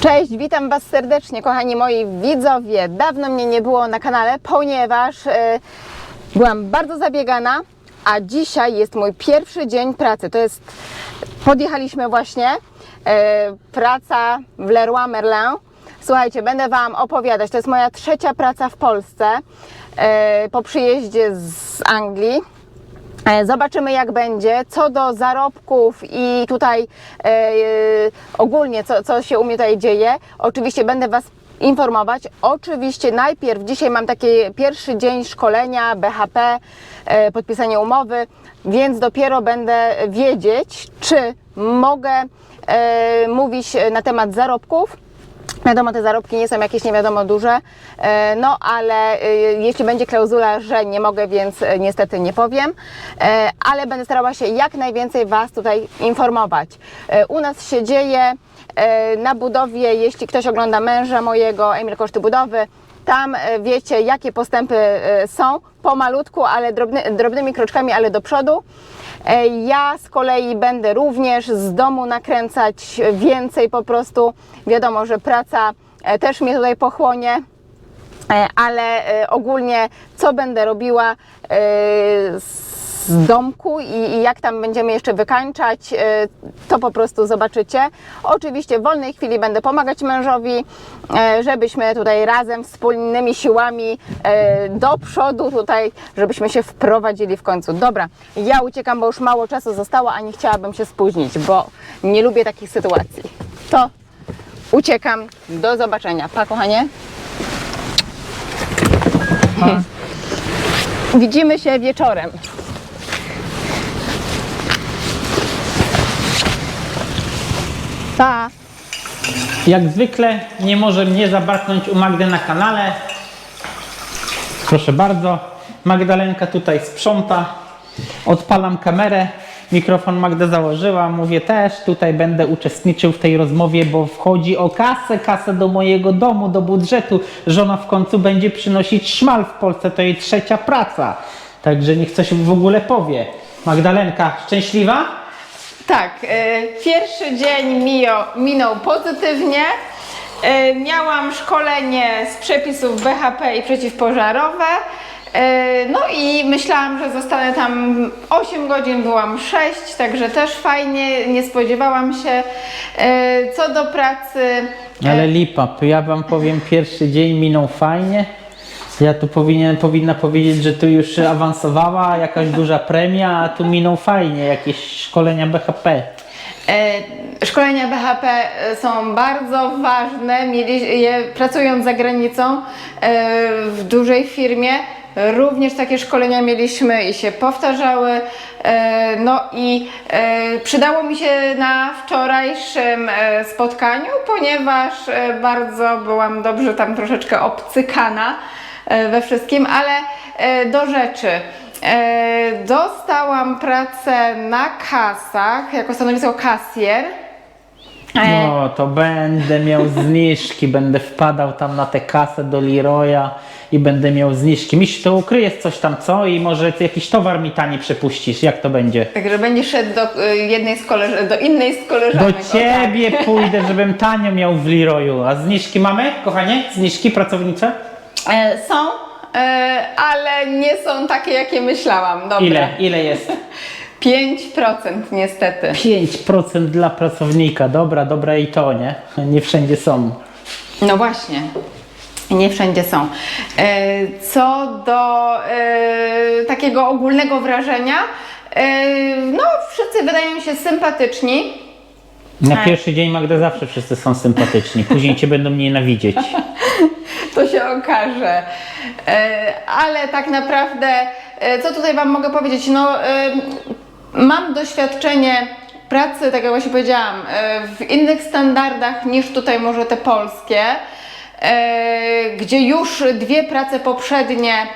Cześć, witam Was serdecznie, kochani moi widzowie. Dawno mnie nie było na kanale, ponieważ e, byłam bardzo zabiegana, a dzisiaj jest mój pierwszy dzień pracy. To jest, podjechaliśmy właśnie, e, praca w Leroy Merlin. Słuchajcie, będę Wam opowiadać. To jest moja trzecia praca w Polsce e, po przyjeździe z Anglii. E, Zobaczymy jak będzie. Co do zarobków i tutaj e, ogólnie co, co się u mnie tutaj dzieje, oczywiście będę Was informować. Oczywiście najpierw dzisiaj mam taki pierwszy dzień szkolenia BHP, e, podpisanie umowy, więc dopiero będę wiedzieć, czy mogę e, mówić na temat zarobków. Wiadomo, te zarobki nie są jakieś nie wiadomo duże, e, no ale e, jeśli będzie klauzula, że nie mogę, więc e, niestety nie powiem, ale będę starała się jak najwięcej Was tutaj informować. U nas się dzieje na budowie, jeśli ktoś ogląda męża mojego, Emil Koszty Budowy, tam e, wiecie, jakie postępy e, są, pomalutku, ale drobny, drobnymi kroczkami, ale do przodu. E, Ja z kolei będę również z domu nakręcać więcej po prostu. Wiadomo, że praca też mnie tutaj pochłonie. Ale ogólnie co będę robiła z domku i, i jak tam będziemy jeszcze wykańczać, e, to po prostu zobaczycie. Oczywiście w wolnej chwili będę pomagać mężowi, e, żebyśmy tutaj razem wspólnymi siłami e, do przodu tutaj, żebyśmy się wprowadzili w końcu. Dobra, ja uciekam, bo już mało czasu zostało, a nie chciałabym się spóźnić, bo nie lubię takich sytuacji. To uciekam. Do zobaczenia. Pa, kochanie. Widzimy się wieczorem. Pa! Jak zwykle nie może mnie zabraknąć u Magdy na kanale. Proszę bardzo. Magdalenka tutaj sprząta. Odpalam kamerę. Mikrofon Magda założyła. Mówię też, tutaj będę uczestniczył w tej rozmowie, bo wchodzi o kasę, kasę do mojego domu, do budżetu. Żona w końcu będzie przynosić szmal w Polsce. To jej trzecia praca. Także niech coś w ogóle powie. Magdalenka, szczęśliwa? Tak, e, pierwszy dzień mio, minął pozytywnie. E, Miałam szkolenie z przepisów BHP i przeciwpożarowe. E, No i myślałam, że zostanę tam 8 godzin, byłam 6, także też fajnie, nie spodziewałam się. Co do pracy, Ale lipa, ja wam powiem, pierwszy dzień minął fajnie. Ja tu powinien, powinna powiedzieć, że tu już awansowała jakaś duża premia, a tu minął fajnie, jakieś szkolenia BHP. E, Szkolenia BHP są bardzo ważne. Pracując za granicą e, w dużej firmie, również takie szkolenia mieliśmy i się powtarzały. E, No i e, przydało mi się na wczorajszym e, spotkaniu, ponieważ e, bardzo byłam dobrze tam troszeczkę obcykana e, we wszystkim, ale e, do rzeczy. E, Dostałam pracę na kasach jako stanowisko kasjer. E, No, to będę miał zniżki, będę wpadał tam na tę kasę do Leroya i będę miał zniżki. Miś, to ukryjesz coś tam, co? I może ty jakiś towar mi tani przepuścisz, jak to będzie? Także będzie szedł do y, jednej z koleż- do innej z koleżanek. Do ciebie pójdę, żebym tanio miał w Leroyu. A zniżki mamy, kochanie? Zniżki pracownicze? E, Są, e, ale nie są takie, jakie myślałam. Dobra. Ile? Ile jest? 5% niestety. 5% dla pracownika. Dobra, dobra i to, nie? Nie wszędzie są. No właśnie. Nie wszędzie są. E, Co do takiego ogólnego wrażenia, no wszyscy wydają mi się sympatyczni. Na pierwszy dzień Magda zawsze wszyscy są sympatyczni. Później cię będą nienawidzieć. To się okaże. E, Ale tak naprawdę, e, co tutaj Wam mogę powiedzieć? No, e, mam doświadczenie pracy, tak jak właśnie powiedziałam, w innych standardach niż tutaj może te polskie, gdzie już dwie prace poprzednie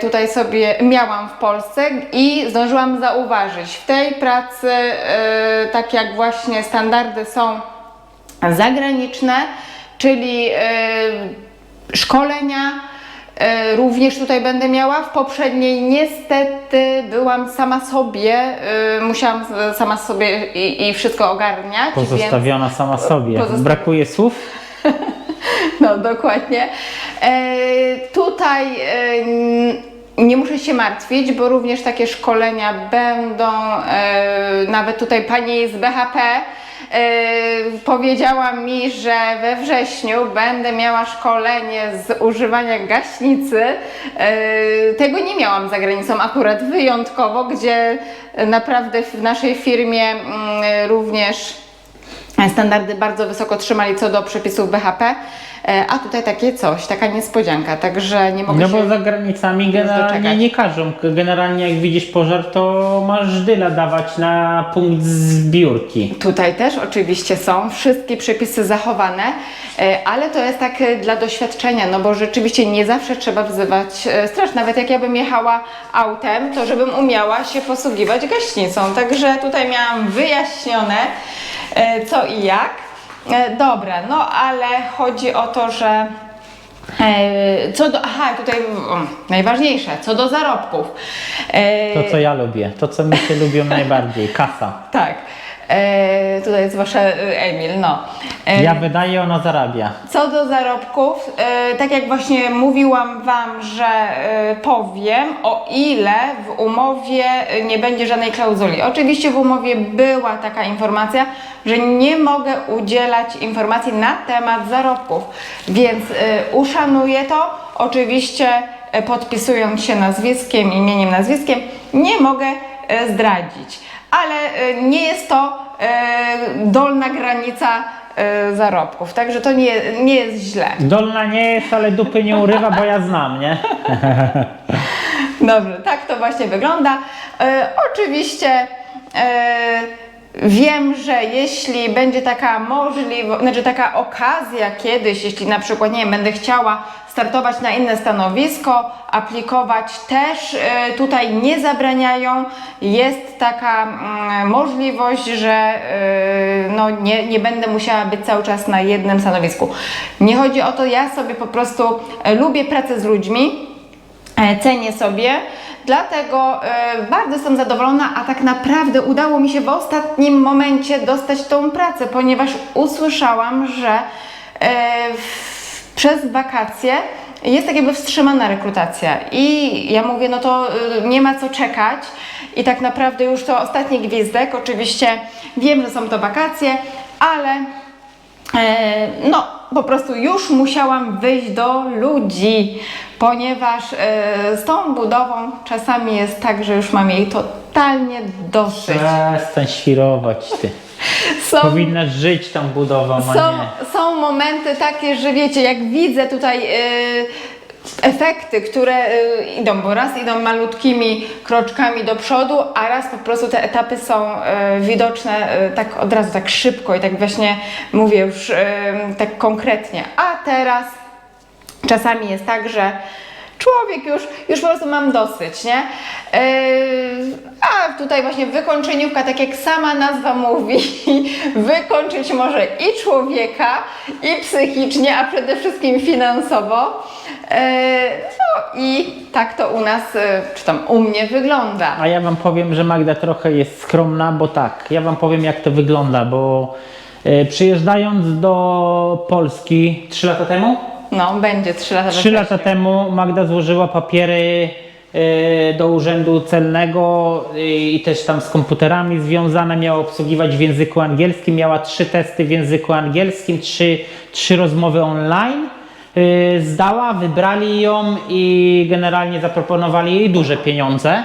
tutaj sobie miałam w Polsce i zdążyłam zauważyć. W tej pracy, tak jak właśnie standardy są zagraniczne, czyli szkolenia e, również tutaj będę miała. W poprzedniej niestety byłam sama sobie, e, musiałam sama sobie i, i wszystko ogarniać. Więc... Pozostawiona sama sobie. Pozosta- Brakuje słów? No, dokładnie. E, tutaj nie muszę się martwić, bo również takie szkolenia będą. Nawet tutaj pani z BHP powiedziała mi, że we wrześniu będę miała szkolenie z używania gaśnicy. E, tego nie miałam za granicą akurat wyjątkowo, gdzie naprawdę w naszej firmie mm, również standardy bardzo wysoko trzymali co do przepisów BHP, a tutaj takie coś, taka niespodzianka, także nie mogę No się... bo za granicami generalnie doczekać. nie każą. Generalnie jak widzisz pożar, to masz dyla dawać na punkt zbiórki. Tutaj też oczywiście są wszystkie przepisy zachowane, e, ale to jest tak e, dla doświadczenia, no bo rzeczywiście nie zawsze trzeba wzywać e, straż. Nawet jak ja bym jechała autem, to żebym umiała się posługiwać gaśnicą. Także tutaj miałam wyjaśnione e, co i jak. E, Dobra, no ale chodzi o to, że e, co do, aha, tutaj o, najważniejsze, co do zarobków. E, To co ja lubię, to co mi się lubią najbardziej, kasa. tak. E, tutaj jest wasza e, Emil, no. E, Ja wydaję, ona zarabia. Co do zarobków, e, tak jak właśnie mówiłam Wam, że e, powiem, o ile w umowie e, nie będzie żadnej klauzuli. Oczywiście w umowie była taka informacja, że nie mogę udzielać informacji na temat zarobków, więc e, uszanuję to. Oczywiście e, podpisując się nazwiskiem, imieniem, nazwiskiem, nie mogę e, zdradzić. Ale e, nie jest to e, dolna granica e, zarobków, także to nie, nie jest źle. Dolna nie jest, ale dupy nie urywa, bo ja znam, nie? Dobrze, tak to właśnie wygląda. Oczywiście wiem, że jeśli będzie taka możliwość, znaczy taka okazja kiedyś, jeśli na przykład, nie wiem, będę chciała startować na inne stanowisko, aplikować też e, tutaj nie zabraniają. Jest taka mm, możliwość, że e, no, nie, nie będę musiała być cały czas na jednym stanowisku. Nie chodzi o to, ja sobie po prostu e, lubię pracę z ludźmi. E, cenię sobie. Dlatego e, bardzo jestem zadowolona, a tak naprawdę udało mi się w ostatnim momencie dostać tą pracę, ponieważ usłyszałam, że e, przez wakacje jest tak jakby wstrzymana rekrutacja. I ja mówię, no to y, nie ma co czekać. I tak naprawdę już to ostatni gwizdek. Oczywiście wiem, że są to wakacje, ale E, no, po prostu już musiałam wyjść do ludzi, ponieważ e, z tą budową czasami jest tak, że już mam jej totalnie dosyć. Przestań świrować ty. Są, Powinnaś żyć tą budową, a są, nie. są momenty takie, że wiecie, jak widzę tutaj e, efekty, które e, idą, bo raz idą malutkimi kroczkami do przodu, a raz po prostu te etapy są e, widoczne e, tak od razu, tak szybko i tak właśnie mówię już e, tak konkretnie. A teraz czasami jest tak, że człowiek już, już po prostu mam dosyć, nie? Yy, a tutaj właśnie wykończeniówka, tak jak sama nazwa mówi, wykończyć może i człowieka, i psychicznie, a przede wszystkim finansowo. Yy, no i tak to u nas, yy, czy tam u mnie wygląda. A ja wam powiem, że Magda trochę jest skromna, bo tak, ja wam powiem jak to wygląda, bo przyjeżdżając do Polski 3 lata temu, No, będzie 3 lata. Trzy lata wrześniu. temu Magda złożyła papiery e, do urzędu celnego e, i też tam z komputerami związane, miała obsługiwać w języku angielskim, miała trzy testy w języku angielskim, trzy, trzy rozmowy online. E, Zdała, wybrali ją i generalnie zaproponowali jej duże pieniądze,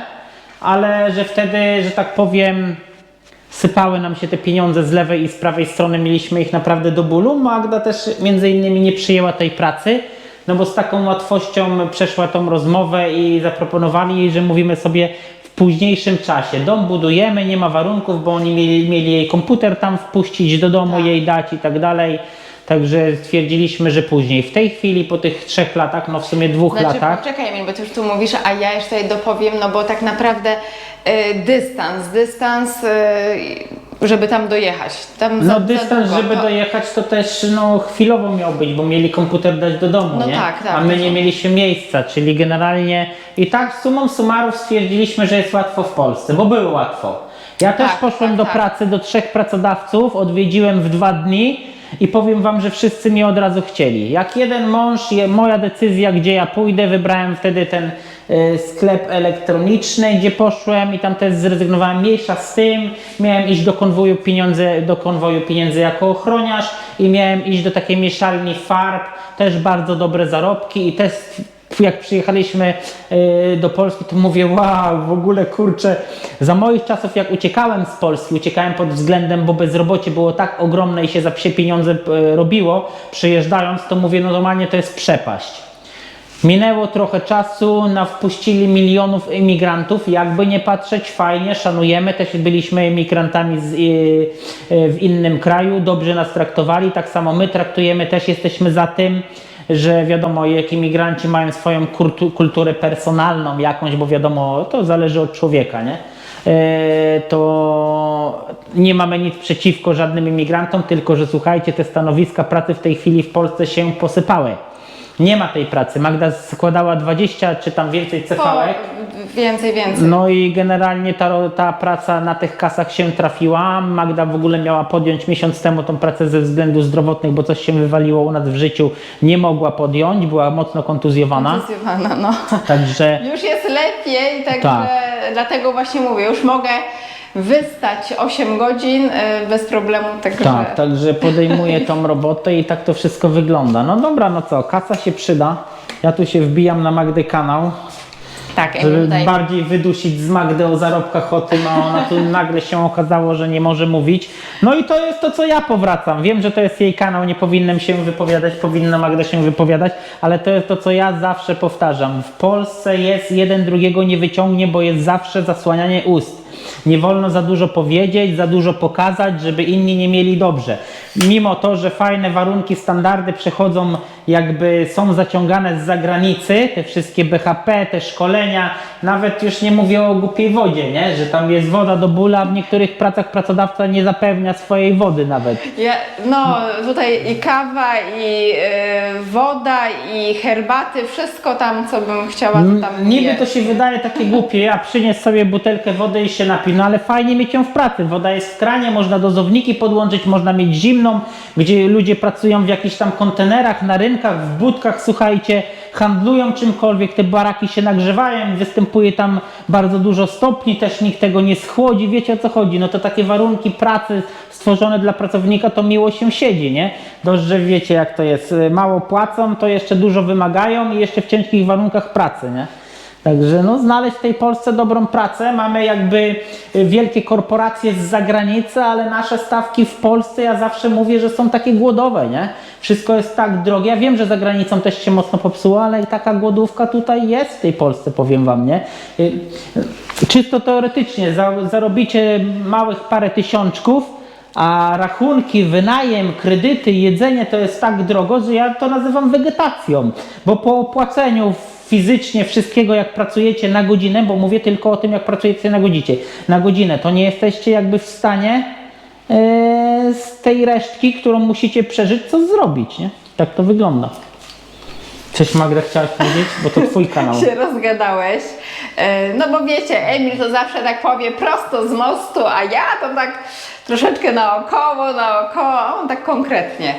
ale że wtedy, że tak powiem, sypały nam się te pieniądze z lewej i z prawej strony, mieliśmy ich naprawdę do bólu. Magda też między innymi nie przyjęła tej pracy, no bo z taką łatwością przeszła tą rozmowę i zaproponowali jej, że mówimy sobie w późniejszym czasie. Dom budujemy, nie ma warunków, bo oni mieli, mieli jej komputer tam wpuścić, do domu Tak. jej dać i tak dalej. Także stwierdziliśmy, że później. W tej chwili, po tych trzech latach, no w sumie dwóch Znaczy, latach, poczekaj Emil, bo ty już tu mówisz, a ja jeszcze dopowiem, no bo tak naprawdę e, dystans, dystans, e, żeby tam dojechać. Tam za, No za dystans, długo. żeby To- dojechać, to też no, chwilowo miał być, bo mieli komputer dać do domu, No nie? tak, tak. A my nie mieliśmy miejsca, czyli generalnie i tak sumą summarów stwierdziliśmy, że jest łatwo w Polsce, bo było łatwo. Ja też Tak, poszłem tak, do tak. pracy do trzech pracodawców, odwiedziłem w dwa dni i powiem wam, że wszyscy mnie od razu chcieli. Jak jeden mąż, moja decyzja, gdzie ja pójdę, wybrałem wtedy ten y, sklep elektroniczny, gdzie poszłem i tam też zrezygnowałem mniejsza z tym. Miałem iść do konwoju pieniądze, do konwoju pieniędzy jako ochroniarz i miałem iść do takiej mieszalni farb, też bardzo dobre zarobki i też jak przyjechaliśmy y, do Polski, to mówię, wow, w ogóle kurczę, za moich czasów jak uciekałem z Polski, uciekałem pod względem, bo bezrobocie było tak ogromne i się za psie pieniądze y, robiło, przyjeżdżając, to mówię, no normalnie to jest przepaść. Minęło trochę czasu, na wpuścili milionów imigrantów, jakby nie patrzeć, fajnie, szanujemy, też byliśmy imigrantami z, y, w innym kraju, dobrze nas traktowali, tak samo my traktujemy, też jesteśmy za tym, że wiadomo, jak imigranci mają swoją kultu, kulturę personalną jakąś, bo wiadomo, to zależy od człowieka, nie? E, to nie mamy nic przeciwko żadnym imigrantom, tylko że słuchajcie, te stanowiska pracy w tej chwili w Polsce się posypały. Nie ma tej pracy. Magda składała 20 czy tam więcej CV-ek. Więcej, więcej. No i generalnie ta, ta praca na tych kasach się trafiła. Magda w ogóle miała podjąć miesiąc temu tą pracę ze względów zdrowotnych, bo coś się wywaliło u nas w życiu. Nie mogła podjąć, była mocno kontuzjowana. Zdecydowana, no. Także Już jest lepiej, także Tak. dlatego właśnie mówię, już mogę wystać 8 godzin y, bez problemu, także Tak, także podejmuję tą robotę i tak to wszystko wygląda. No dobra, no co, kasa się przyda. Ja tu się wbijam na Magdy kanał, tak, żeby tutaj bardziej wydusić z Magdy o zarobkach o tym, a ona tu nagle się okazało, że nie może mówić. No i to jest to, co ja powracam. Wiem, że to jest jej kanał, nie powinnam się wypowiadać, powinna Magda się wypowiadać, ale to jest to, co ja zawsze powtarzam. W Polsce jest jeden drugiego nie wyciągnie, bo jest zawsze zasłanianie ust. Nie wolno za dużo powiedzieć, za dużo pokazać, żeby inni nie mieli dobrze. Mimo to, że fajne warunki, standardy przechodzą, jakby są zaciągane z zagranicy, te wszystkie BHP, te szkolenia, nawet już nie mówię o głupiej wodzie, nie? że tam jest woda do bóla, a w niektórych pracach pracodawca nie zapewnia swojej wody nawet. Ja, no tutaj i kawa, i y, woda, i herbaty, wszystko tam, co bym chciała, to tam Niby jest. to się wydaje takie głupie, ja przynies sobie butelkę wody i się napij, no ale fajnie mieć ją w pracy. Woda jest w kranie, można dozowniki podłączyć, można mieć zimną, gdzie ludzie pracują w jakichś tam kontenerach, na rynkach, w budkach, słuchajcie, handlują czymkolwiek, te baraki się nagrzewają, występuje tam bardzo dużo stopni, też nikt tego nie schłodzi, wiecie o co chodzi, no to takie warunki pracy stworzone dla pracownika, to miło się siedzi, nie? Dość, że wiecie jak to jest, mało płacą, to jeszcze dużo wymagają i jeszcze w ciężkich warunkach pracy, nie? Także no, znaleźć w tej Polsce dobrą pracę. Mamy jakby y, wielkie korporacje z zagranicy, ale nasze stawki w Polsce, ja zawsze mówię, że są takie głodowe, nie? Wszystko jest tak drogie. Ja wiem, że za granicą też się mocno popsuło, ale i taka głodówka tutaj jest w tej Polsce, powiem wam, nie? Y, Czysto teoretycznie, za, zarobicie małych parę tysiączków, a rachunki, wynajem, kredyty, jedzenie to jest tak drogo, że ja to nazywam wegetacją, bo po opłaceniu fizycznie wszystkiego, jak pracujecie na godzinę, bo mówię tylko o tym, jak pracujecie na godzinę, na godzinę to nie jesteście jakby w stanie e, z tej resztki, którą musicie przeżyć, co zrobić, nie? Tak to wygląda. Coś Magda chciałaś powiedzieć? Bo to twój kanał. się rozgadałeś. E, No bo wiecie, Emil to zawsze tak powie prosto z mostu, a ja to tak troszeczkę naokoło, naokoło, on tak konkretnie.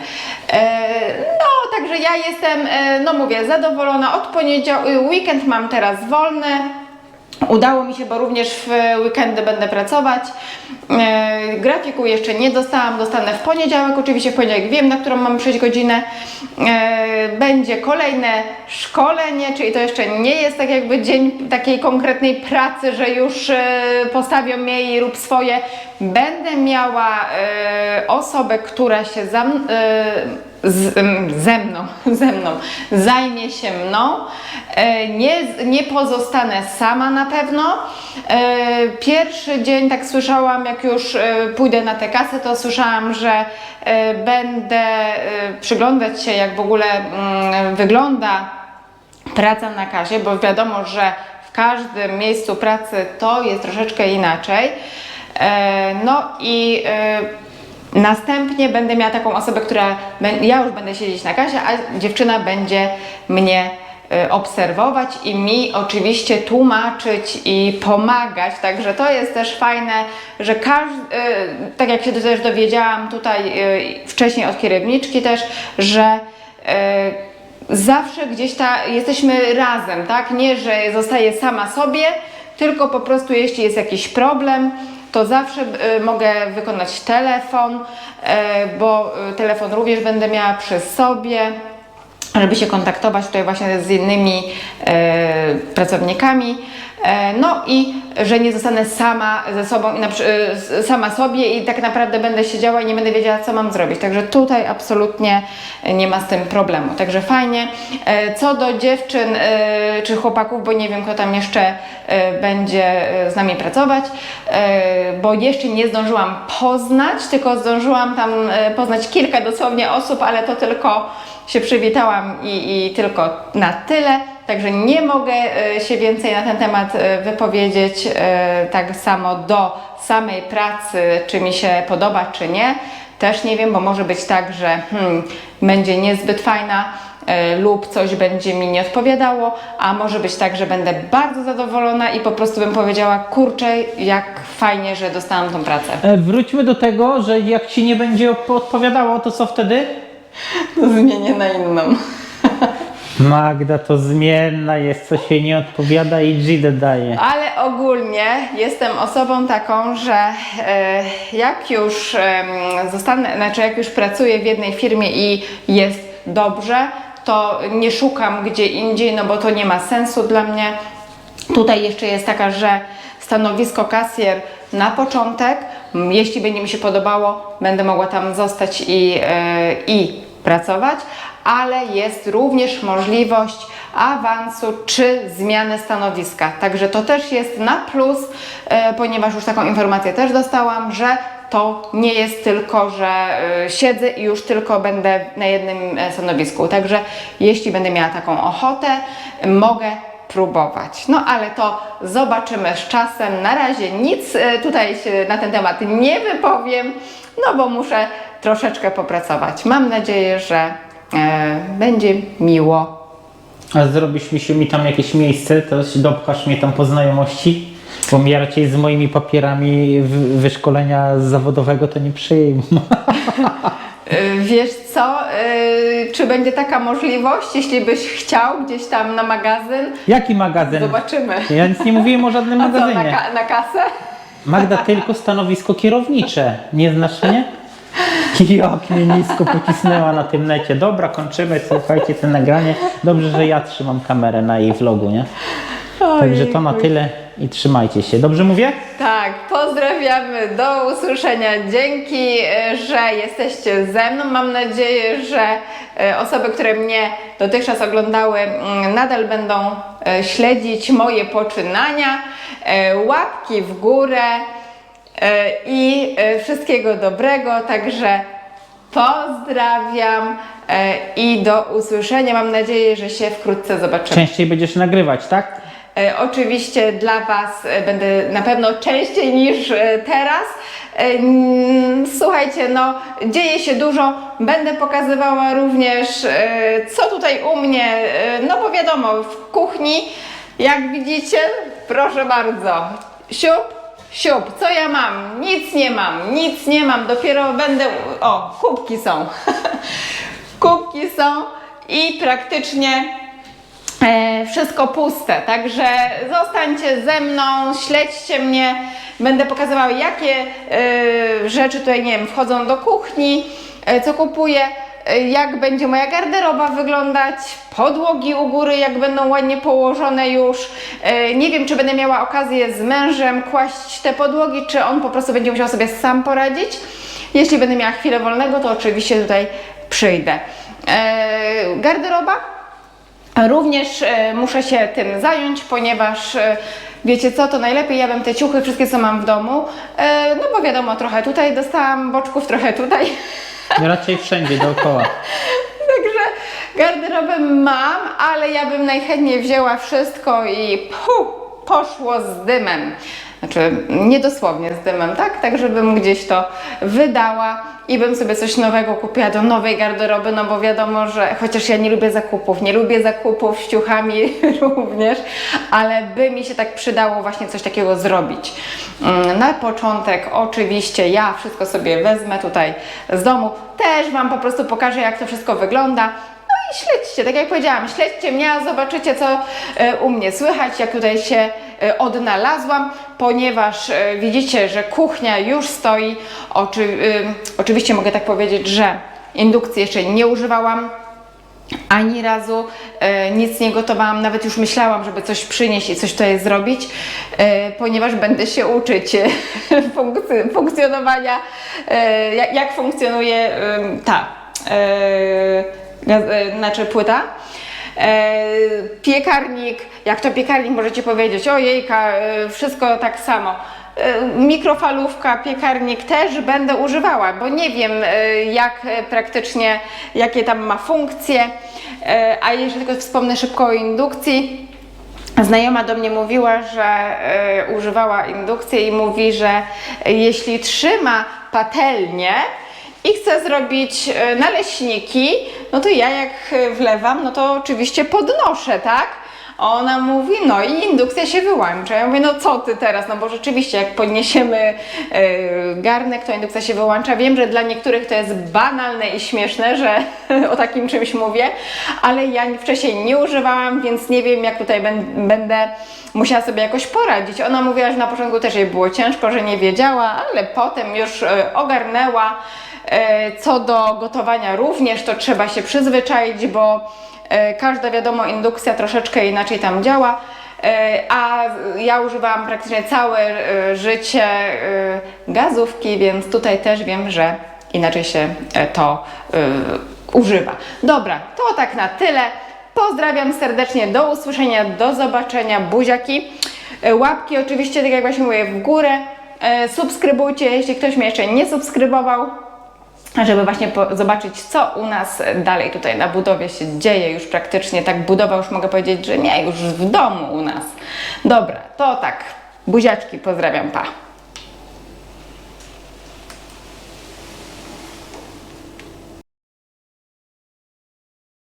E, No, także ja jestem, e, no mówię, zadowolona od poniedziałku, weekend mam teraz wolny. Udało mi się, bo również w weekendy będę pracować. E, grafiku jeszcze nie dostałam, dostanę w poniedziałek. Oczywiście w poniedziałek wiem, na którą mam przyjść godzinę. E, będzie kolejne szkolenie, czyli to jeszcze nie jest tak jakby dzień takiej konkretnej pracy, że już e, postawią mnie i rób swoje. Będę miała osobę, która się za, z, ze mną, ze mną, zajmie się mną. E, Nie, nie pozostanę sama na pewno. E, Pierwszy dzień, tak słyszałam, jak już e, pójdę na tę kasę, to słyszałam, że będę przyglądać się, jak w ogóle mm, wygląda praca na kasie, bo wiadomo, że w każdym miejscu pracy to jest troszeczkę inaczej. No i następnie będę miała taką osobę, która ja już będę siedzieć na kasie, a dziewczyna będzie mnie e, obserwować i mi oczywiście tłumaczyć i pomagać. Także to jest też fajne, że każdy, tak jak się też dowiedziałam tutaj e, wcześniej od kierowniczki też, że zawsze gdzieś ta, jesteśmy razem, tak? Nie, że zostaję sama sobie, tylko po prostu jeśli jest jakiś problem, to zawsze e, mogę wykonać telefon, e, bo e, telefon również będę miała przy sobie żeby się kontaktować tutaj właśnie z innymi pracownikami. E, no i że nie zostanę sama ze sobą, e, sama sobie i tak naprawdę będę siedziała i nie będę wiedziała, co mam zrobić. Także tutaj absolutnie nie ma z tym problemu. Także fajnie. E, co do dziewczyn czy chłopaków, bo nie wiem, kto tam jeszcze będzie z nami pracować, bo jeszcze nie zdążyłam poznać, tylko zdążyłam tam poznać kilka dosłownie osób, ale to tylko się przywitałam i, i tylko na tyle. Także nie mogę e, się więcej na ten temat e, wypowiedzieć. e, Tak samo do samej pracy, czy mi się podoba, czy nie. Też nie wiem, bo może być tak, że hmm, będzie niezbyt fajna lub coś będzie mi nie odpowiadało, a może być tak, że będę bardzo zadowolona i po prostu bym powiedziała, kurczę, jak fajnie, że dostałam tą pracę. Wróćmy do tego, że jak ci nie będzie odpowiadało, to co wtedy? To zmienię na inną. Magda to zmienna jest, co się nie odpowiada i G daje. Ale ogólnie jestem osobą taką, że e, jak już zostanę, znaczy jak już pracuję w jednej firmie i jest dobrze, to nie szukam gdzie indziej, no bo to nie ma sensu dla mnie. Tutaj jeszcze jest taka, że stanowisko kasjer na początek, jeśli będzie mi się podobało, będę mogła tam zostać i, e, i pracować, ale jest również możliwość awansu czy zmiany stanowiska. Także to też jest na plus, e, ponieważ już taką informację też dostałam, że to nie jest tylko, że e, siedzę i już tylko będę na jednym e, stanowisku. Także jeśli będę miała taką ochotę, mogę próbować. No ale to zobaczymy z czasem. Na razie nic tutaj na ten temat nie wypowiem, no bo muszę troszeczkę popracować. Mam nadzieję, że e, będzie miło. A zrobisz mi się mi tam jakieś miejsce, to się dopchasz mnie tam po znajomości, bo mnie raczej z moimi papierami wyszkolenia zawodowego to nie przyjmą. E, Wiesz co, e, czy będzie taka możliwość, jeśli byś chciał gdzieś tam na magazyn? Jaki magazyn? Zobaczymy. Ja nic nie mówiłem o żadnym A co, na, magazynie. ka- na kasę? Magda tylko stanowisko kierownicze. Nie znasz mnie? Jak mnie nisko pocisnęła na tym necie. Dobra, kończymy, słuchajcie, to nagranie. Dobrze, że ja trzymam kamerę na jej vlogu, nie? Także to na tyle i trzymajcie się. Dobrze mówię? Tak, pozdrawiamy, do usłyszenia. Dzięki, e, że jesteście ze mną. Mam nadzieję, że e, osoby, które mnie dotychczas oglądały, mm, nadal będą e, śledzić moje poczynania. Łapki w górę i e, wszystkiego dobrego. Także pozdrawiam e, i do usłyszenia. Mam nadzieję, że się wkrótce zobaczymy. Częściej będziesz nagrywać, tak? E, Oczywiście dla Was e, będę na pewno częściej niż e, teraz. E, Słuchajcie, no dzieje się dużo. Będę pokazywała również e, co tutaj u mnie, e, no bo wiadomo, w kuchni, jak widzicie, proszę bardzo, siup, siup, co ja mam? Nic nie mam, nic nie mam, dopiero będę, o, kubki są. kubki są i praktycznie e, wszystko puste. Także zostańcie ze mną, śledźcie mnie. Będę pokazywała, jakie e, rzeczy tutaj, nie wiem, wchodzą do kuchni, e, co kupuję, jak będzie moja garderoba wyglądać, podłogi u góry, jak będą ładnie położone już. E, nie wiem, czy będę miała okazję z mężem kłaść te podłogi, czy on po prostu będzie musiał sobie sam poradzić. Jeśli będę miała chwilę wolnego, to oczywiście tutaj przyjdę. E, garderoba Również e, muszę się tym zająć, ponieważ wiecie co, to najlepiej ja bym te ciuchy, wszystkie co mam w domu, no bo wiadomo, trochę tutaj dostałam boczków, trochę tutaj. Raczej wszędzie dookoła. Także garderobę mam, ale ja bym najchętniej wzięła wszystko i puh, poszło z dymem. Znaczy nie dosłownie z dymem, tak? Tak, żebym gdzieś to wydała i bym sobie coś nowego kupiła do nowej garderoby, no bo wiadomo, że chociaż ja nie lubię zakupów, nie lubię zakupów z ciuchami również, ale by mi się tak przydało właśnie coś takiego zrobić. Mm, Na początek oczywiście ja wszystko sobie wezmę tutaj z domu, też Wam po prostu pokażę jak to wszystko wygląda. Śledźcie, tak jak powiedziałam, śledźcie mnie, a zobaczycie co e, u mnie słychać, jak tutaj się e, odnalazłam, ponieważ e, widzicie, że kuchnia już stoi. Oczy, oczywiście mogę tak powiedzieć, że indukcji jeszcze nie używałam. Ani razu nic nie gotowałam, nawet już myślałam, żeby coś przynieść i coś tutaj zrobić, ponieważ będę się uczyć funkc- funkcjonowania, jak, funkcjonuje ta znaczy płyta. E, piekarnik, jak to piekarnik możecie powiedzieć, ojejka, e, wszystko tak samo. E, Mikrofalówka, piekarnik też będę używała, bo nie wiem e, jak e, praktycznie, jakie tam ma funkcje. E, A jeżeli tylko wspomnę szybko o indukcji, Znajoma do mnie mówiła, że e, używała indukcji i mówi, że jeśli trzyma patelnię i chce zrobić e, naleśniki, no to ja jak e, wlewam, no to oczywiście podnoszę, tak? Ona mówi, no i indukcja się wyłącza. Ja mówię, no co ty teraz? No bo rzeczywiście, jak podniesiemy e, garnek, to indukcja się wyłącza. Wiem, że dla niektórych to jest banalne i śmieszne, że o takim czymś mówię, ale ja wcześniej nie używałam, więc nie wiem, jak tutaj będę musiała sobie jakoś poradzić. Ona mówiła, że na początku też jej było ciężko, że nie wiedziała, ale potem już e, ogarnęła. E, Co do gotowania również, to trzeba się przyzwyczaić, bo E, Każda wiadomo, indukcja troszeczkę inaczej tam działa, e, a ja używałam praktycznie całe życie gazówki, więc tutaj też wiem, że inaczej się to używa. Dobra, to tak na tyle. Pozdrawiam serdecznie, do usłyszenia, do zobaczenia, buziaki. Łapki oczywiście, tak jak właśnie mówię, w górę. Subskrybujcie, jeśli ktoś mnie jeszcze nie subskrybował żeby właśnie zobaczyć, co u nas dalej tutaj na budowie się dzieje. Już praktycznie tak budowa, już mogę powiedzieć, że nie, już w domu u nas. Dobra, to tak. Buziaczki, pozdrawiam, pa.